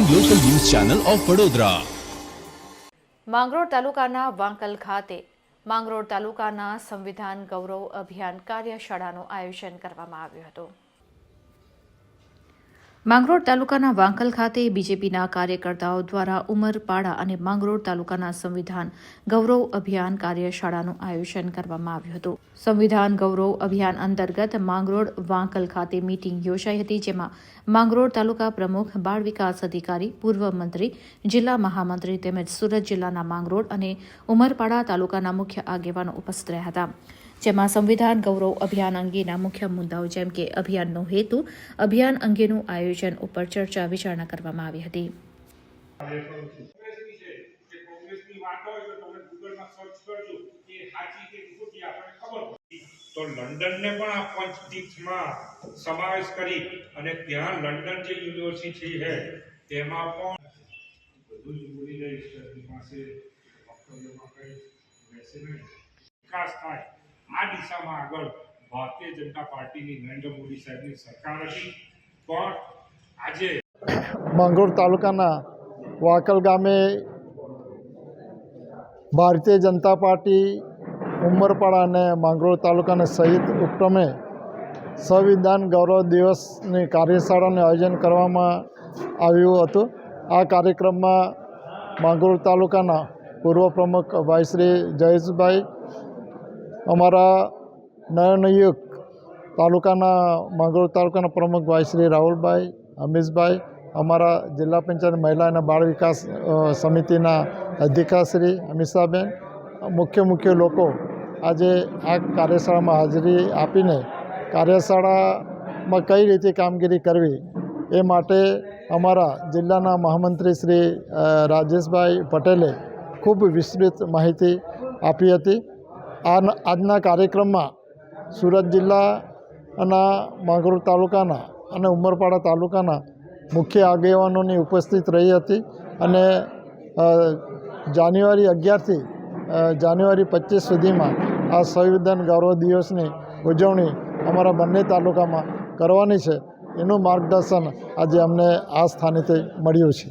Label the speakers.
Speaker 1: Channel of Vadodara
Speaker 2: Mangrol તાલુકાના વાંકલ ખાતે માંગરોળ તાલુકાના સંવિધાન ગૌરવ અભિયાન કાર્યશાળાનું આયોજન કરવામાં આવ્યું હતું. માંગરોળ તાલુકાના વાંકલ ખાતે બીજેપીના કાર્યકર્તાઓ દ્વારા ઉમરપાડા અને માંગરોળ તાલુકાના સંવિધાન ગૌરવ અભિયાન કાર્યશાળાનું આયોજન કરવામાં આવ્યું હતું. સંવિધાન ગૌરવ અભિયાન અંતર્ગત માંગરોળ વાંકલ ખાતે મીટિંગ યોજાઈ હતી, જેમાં માંગરોળ તાલુકા પ્રમુખ, બાળ વિકાસ અધિકારી, પૂર્વ મંત્રી, જિલ્લા મહામંત્રી તેમજ સુરત જિલ્લાના માંગરોળ અને ઉમરપાડા તાલુકાના મુખ્ય આગેવાનો ઉપસ્થિત રહ્યા હતા. જેમાં સંવિધાન ગૌરવ અભિયાન અંગેના મુખ્ય મુદ્દાઓ જેમ કે અભિયાનનો હેતુ, અભિયાન અંગેનું આયોજન ઉપર ચર્ચા વિચારણા કરવામાં આવી હતી.
Speaker 3: તો લંડનને પણ આ પંચતીર્થમાં સમાવેશ કરી અને ત્યાં લંડન જે યુનિવર્સિટી છે તેમાં પણ બધું જ બોલી એમની પાસે વિકાસ થાય. આ દિશામાં આગળ ભારતીય જનતા પાર્ટીની નરેન્દ્ર મોદી સાહેબની સરકાર હતી. પણ આજે
Speaker 4: માંગરોળ તાલુકાના વાકલ ગામે ભારતીય જનતા પાર્ટી ઉમરપાડા અને માંગરોળ તાલુકાના સહિત ઉપક્રમે સંવિધાન ગૌરવ દિવસની કાર્યશાળાનું આયોજન કરવામાં આવ્યું હતું. આ કાર્યક્રમમાં માંગરોળ તાલુકાના પૂર્વ પ્રમુખ ભાઈ શ્રી જયેશભાઈ અમારા નવનિયુક્ત તાલુકાના માંગરોળ તાલુકાના પ્રમુખ ભાઈ શ્રી રાહુલભાઈ અમીશભાઈ અમારા જિલ્લા પંચાયત મહિલા અને બાળ વિકાસ સમિતિના અધિકારશ્રી અમિષાબેન, મુખ્ય મુખ્ય લોકો આજે આ કાર્યશાળામાં હાજરી આપીને કાર્યશાળામાં કઈ રીતે કામગીરી કરવી એ માટે અમારા જિલ્લાના મહામંત્રી શ્રી રાજેશભાઈ પટેલે ખૂબ વિસ્તૃત માહિતી આપી હતી. આ આજના કાર્યક્રમમાં સુરત જિલ્લાના માંગરોળ તાલુકાના અને ઉમરપાડા તાલુકાના મુખ્ય આગેવાનોની ઉપસ્થિત રહી હતી અને જાન્યુઆરી અગિયારથી જાન્યુઆરી પચીસ સુધીમાં આ સંવિધાન ગૌરવ દિવસની ઉજવણી અમારા બંને તાલુકામાં કરવાની છે. એનું માર્ગદર્શન આજે અમને આ સ્થાનેથી મળ્યું છે.